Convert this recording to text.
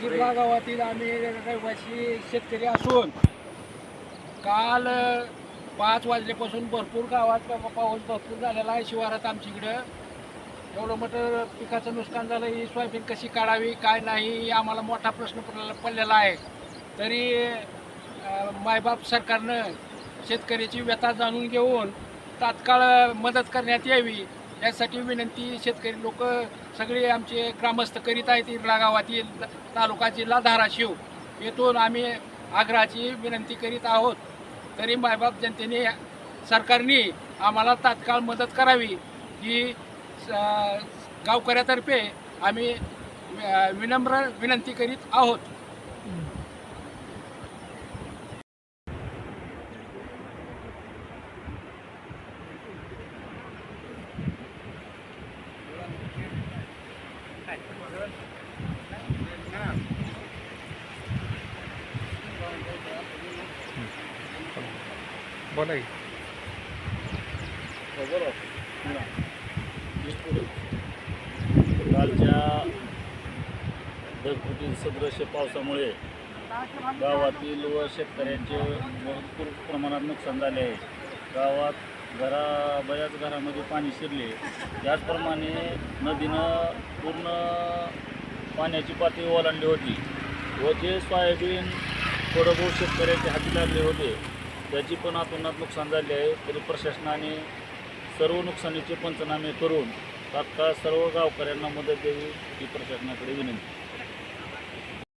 गिरवा गावातील आम्ही रहिवासी शेतकरी असून काल पाच वाजल्यापासून भरपूर गावात पाऊस भरपूर झालेला आहे. शिवारात आमच्याकडं एवढं मोठं पिकाचं नुकसान झालं ही सोयाबीन कशी काढावी काय नाही आम्हाला मोठा प्रश्न पडलेला पडलेला आहे. तरी मायबाप सरकारनं शेतकऱ्याची व्यथा जाणून घेऊन तात्काळ मदत करण्यात यावी. यासाठी विनंती शेतकरी लोक सगळे आमचे ग्रामस्थ करीत आहेत इरला गावातील तालुका जिल्हा धाराशिव. येथून आम्ही आग्रहाची विनंती करीत आहोत. तरी मायबाप जनतेने सरकारने आम्हाला तात्काळ मदत करावी. ही स- गावकऱ्यातर्फे आम्ही विनम्र विनंती करीत आहोत. बोला कालच्या ढगफुटी सदृश्य पावसामुळे गावातील व शेतकऱ्यांचे भरपूर प्रमाणात नुकसान झाले आहे. गावात घरा बऱ्याच घरामध्ये पाणी शिरले. त्याचप्रमाणे नदीनं पूर्ण पाण्याची पातळी ओलांडली होती व जे सोयाबीन थोडं बहुत शेतकऱ्याचे हाती लागले होते. त्याची पण आतोनात नुकसान झाले आहे. तरी प्रशासनाने सर्व नुकसानीचे पंचनामे करून तात्काळ सर्व गावकऱ्यांना मदत द्यावी ही प्रशासनाकडे विनंती.